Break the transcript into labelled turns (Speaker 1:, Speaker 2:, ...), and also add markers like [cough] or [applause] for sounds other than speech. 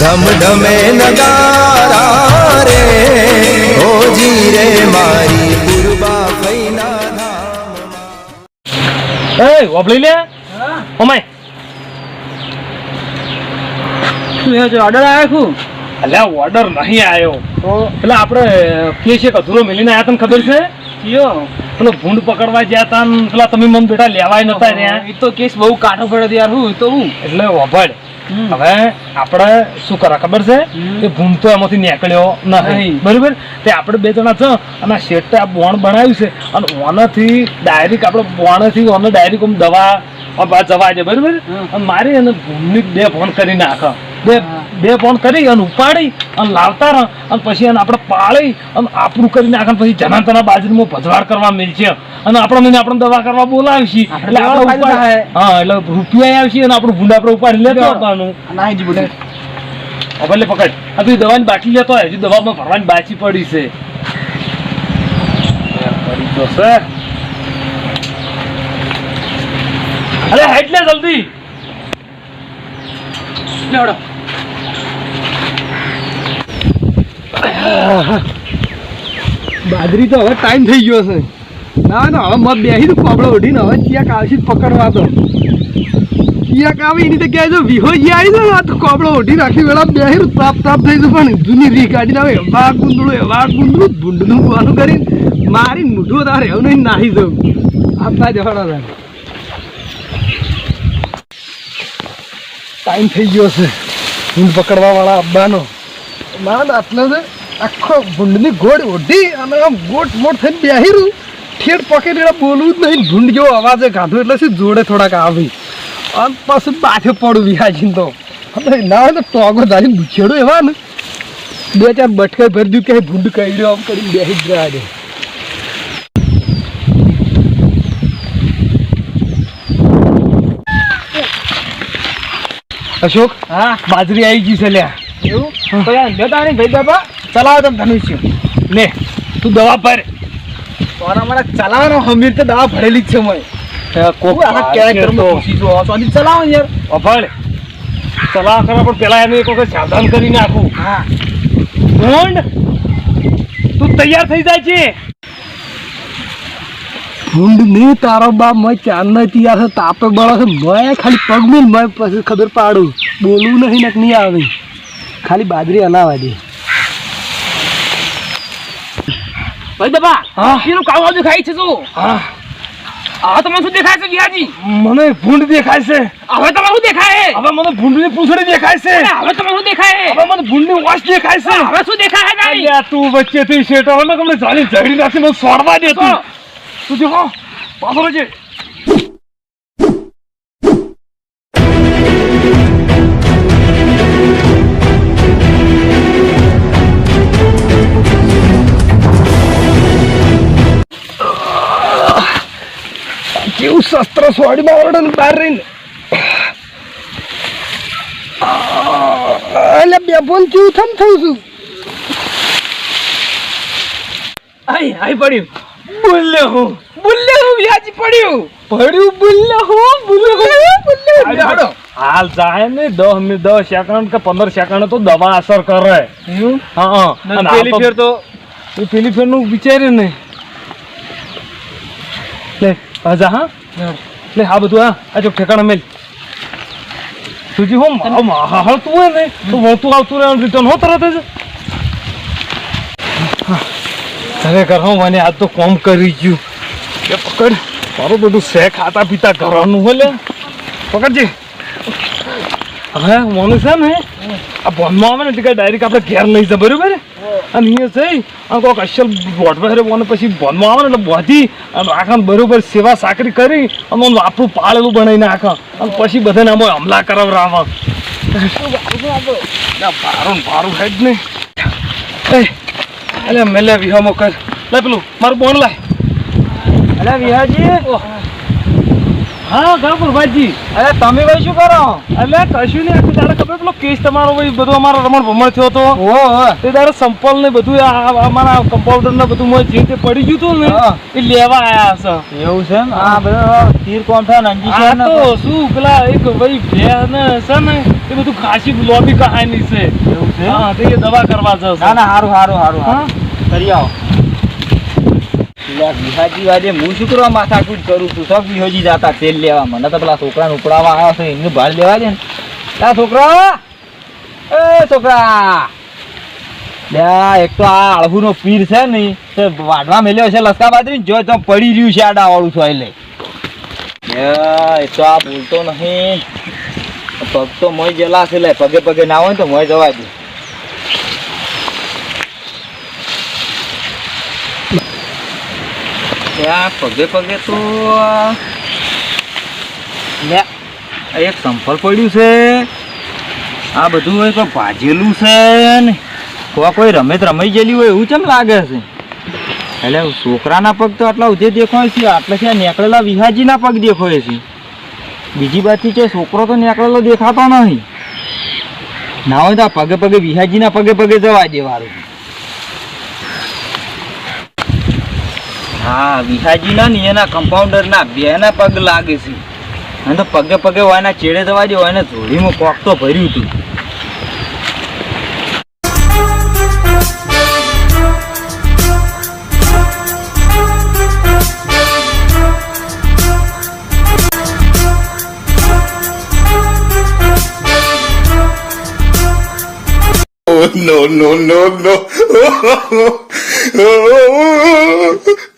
Speaker 1: ધમ ધમે નગારા રે ઓજી રે મારી પૂર્વા ફૈના ધામમાં.
Speaker 2: એ ઓબલી લે. ઓમાય.
Speaker 3: શું હે જો ઓર્ડર આવ્યો છું?
Speaker 2: અલ્યા ઓર્ડર નહીં આવ્યો તો? એટલે આપણે કે છે અધૂરો મેલીને આયા તને ખબર છે?
Speaker 3: કયો?
Speaker 2: પેલો ભૂંડ પકડવા ગયા તા પેલા તમે મન બેટા લેવાય નતા રહ્યા.
Speaker 3: એ તો કેસ બહુ કાઠો પડ્યો યાર હું તો હું.
Speaker 2: એટલે વભાડ
Speaker 3: હમ.
Speaker 2: હવે આપણે શું કરવા ખબર છે? કે ભૂમ તો એમાંથી નીકળ્યો નહીં. બરોબર? તે આપણે બે જણા છ. અને આ શેઠે આ બોણ બનાવ્યું છે. અને ઓનાથી ડાયરેક્ટ આપણે બોણથી ઓને ડાયરેક્ટ આમ દવા જવા દે બરાબર? અને મારી અને ભૂમની બે ફોન કરી નાખે. બે. બે ફોન કરી અને ઉપાડી અને લાવતા રહ. અને પછી એને આપણે પાળી અને આપણું કરી નાખે પછી જના તના બાજરીમાં ભજવાડ કરવા મિલશે અને આપણને આપણે દવા કરવા બોલાવશી. એટલે આપણે. હા એટલે રૂપિયા આવશે અને આપણું ભૂંડા આપણે ઉપાડી લેતો. આવવાનું
Speaker 3: નાહી જ બધું.
Speaker 2: ભલે પકડ. આ તું દવાની બાટલી લેતો હોય હજુ દવામાં ભરવાની બાચી પડી છે. છે. અરે હેડ લે જલ્દી
Speaker 3: લેવડો
Speaker 4: બાજરી તો હવે ટાઈમ થઈ ગયો છે. ના ના, હવે મત બેસી તું કોબળો ઉઠીને હવે ચિયાક આવશે પકડવા તો. ચિયાક આવે એની ક્યાંય જો વિહો જે આવી જાય ને તો કોબળો ઉઠી રાખી વેળા બેસી તાપ તાપ થઈ જશે. પણ જૂની રી કાઢીને આવે એવા ગુંદડું એવા ગુંદડું ભૂંડનું વાનું કરીને મારી મૂઠું તારે એવું નહીં, નાહી જવું આપતા જવાના તારે. ટાઈમ થઈ ગયો છે. ભૂંડ પકડવા વાળા અબ્બાનો. ના ના છે. આખો ભૂંડની ગોળ ઓઢી અને આમ ગોટ મોટ થઈને બેહી ઠેડ ઠેઠ એટલે બોલવું જ નહીં. ભૂંડ જેવો અવાજે કાઢો એટલે શું જોડે થોડાક આવી. અને પાછું બાથે પડું વિહાજીને તો. હવે ના હોય તો ટોગો ધારીને બુછેડું એવા ને. બે ચાર બટકે ભરી દીધું કે ભૂંડ કર્યો આમ કરીને બેસી જ રહ્યા છે. અશોક
Speaker 3: હા?
Speaker 2: બાજરી આવી ગઈ છે લ્યા.
Speaker 3: એવું? તો યાર નહીં ભાઈ બાબા ચલાવો તમે ધનુષ્ય
Speaker 2: લે તું દવા ભર.
Speaker 3: તારા મારા ચલાવવાનો હમીર તો દવા ભરેલી જ છે મેં
Speaker 2: કોક
Speaker 3: આખા કેરેક્ટરમાં ઘૂસી જો તો ચલાવો યાર.
Speaker 2: કરવા પણ પેલા એને એક વખત સાવધાન કરી નાખું.
Speaker 3: હા.
Speaker 2: ભૂંડ તું તૈયાર થઈ જાય છે.
Speaker 4: ભૂંડ નહીં તારો બાપ મેં ચાંદ ના તૈયાર છે તાપે બળો છે. મેં ખાલી પગ મિલ મેં પછી ખબર પાડું. બોલવું નહીં ને નહીં આવે. ખાલી બાજરી હલાવા દે.
Speaker 3: ભાઈ
Speaker 2: હા.
Speaker 3: પેલું કાળું દેખાય છે શું
Speaker 2: હા.
Speaker 3: હવે તમને શું દેખાય છે વિહાજી?
Speaker 2: મને ભૂંડ દેખાય છે.
Speaker 3: હવે તમને શું દેખાય?
Speaker 2: હવે મને ભૂંડની પૂંછડી દેખાય છે.
Speaker 3: હવે તમને શું દેખાય?
Speaker 2: હવે મને ભૂંડની વાસ દેખાય છે.
Speaker 3: હવે શું દેખાય નહીં
Speaker 2: અલ્યા તું વચ્ચેથી શેઠ હવે તમને જાણી ઝઘડી નાખી મને સોડવા દે તું. તું જો પાછળ છે
Speaker 4: કેવું શસ્ત્ર સોડીમાં ઓરડે ને બહાર રહીને એટલે બે ફોન કેવું થમ થયું છું.
Speaker 3: આઈ આઈ પડ્યું.
Speaker 2: બોલ્યો હું.
Speaker 3: બુલ્લે હું વિહાજી પડ્યું.
Speaker 4: પડ્યું બોલ્યા હો બોલ્યો
Speaker 3: હાલો.
Speaker 2: હાલ જાય ને દસ મિનિટ દસ સેકન્ડ કે પંદર સેકન્ડ તો દવા અસર કરે. હા
Speaker 3: પેલી ફેર તો
Speaker 2: પેલી ફેરનું વિચાર્યું ને. આજા હા? લે આ બધું હા આ જો ઠેકાણા મેલ. તુજી હોમ મારા હળતું હોય ને તો વળતું આવતું રહે રિટર્ન હો તરત જ. હા, ખરેખર હું મને આજ તો કોમ કરી ગયું. એ પકડ મારું બધું શે ખાતા પીતા કરવાનું હોય લે. પકડજે. હવે મોનું છે ને આ ભણમાં આવે ને એટલે ડાયરેક્ટ આપણે ઘેર લઈ જાય બરોબર? અને અહીંયા જઈ અને કોઈક અસલ બોટવા બોને પછી બનવા આવે ને એટલે બધી અને આખા બરોબર સેવા સાકરી કરી અને આપણું પાળેલું બનાવીને આખા. અને પછી બધાને આમાં હમલા કરાવરાવે ના, ભારું ભારું હે ને નહીં. અલે મેલે વિહામો કર. લે પેલું મારું બોન લાય.
Speaker 3: અરે વિહાજી.
Speaker 2: હા ગણપતભાઈજી
Speaker 3: અરે તમે ભાઈ શું કરો?
Speaker 2: એટલે કશું નહીં. આખી દાડે ખબર પેલો કેસ તમારો ભાઈ બધો અમારો રમણ ભમણ થયો હતો? તે દાડે સંપલ ને બધું અમારા કમ્પાઉન્ડર ને બધું મોય જે પડી ગયું હતું ને એ લેવા આયા છે.
Speaker 3: એવું છે ને આ બધા તીર કોમઠા ને અંજી
Speaker 2: આ તો શું પેલા એક ભાઈ બે ને છે ને એ બધું ખાસી લોબી કહાની છે.
Speaker 3: એવું છે
Speaker 2: હા તે દવા કરવા જશે.
Speaker 3: ના ના હારું હારું સારું
Speaker 2: હા?
Speaker 3: હારું કરી આવો. વિહાજી વાજે હું શું કરવા માથાકૂટ કરું છું? સબ વિહોજી જાતા તેલ લેવા મને તો પેલા છોકરાને ઉપડાવવા આવ્યા છે, એમને ભાર લેવા દે ને. આ છોકરા! એ છોકરા! લે, એક તો આ આળહુનો પીર છે ને, તે વાડવા મેલ્યો છે લસકા બાજરી જો તો પડી રહ્યું છે આડા વાળું છો એટલે એ તો આ બોલતો નહીં. પગ તો મોય ગયેલા છે, લે, પગે પગે ના હોય તો મોય જવા દે. ત્યાં પગે પગે તો આ લે, આ એક સંફળ પડ્યું છે. આ બધું કોઈ ભાજેલું છે ને. કોઈ રમેત રમાઈ ગયેલી હોય એવું કેમ લાગે છે? એટલે છોકરાના પગ તો આટલા ઉધે દેખાય છે, આટલે છે નીકળેલા વિહાજીના પગ દેખાય છે. બીજી બાજુથી છે છોકરો તો નીકળેલો દેખાતો નહીં. ના હોય તો આ પગે પગે વિહાજીના પગે પગે જવા દેવાનું. હા વિહાજી ના એના કમ્પાઉન્ડર ના બે ના પગ લાગે છે અને તો પગે પગે હોય એના ચેડે દવા દે હોય એને જોડીમાં કોક તો ભર્યું હતું
Speaker 1: Oh, no, no, no, no. [laughs]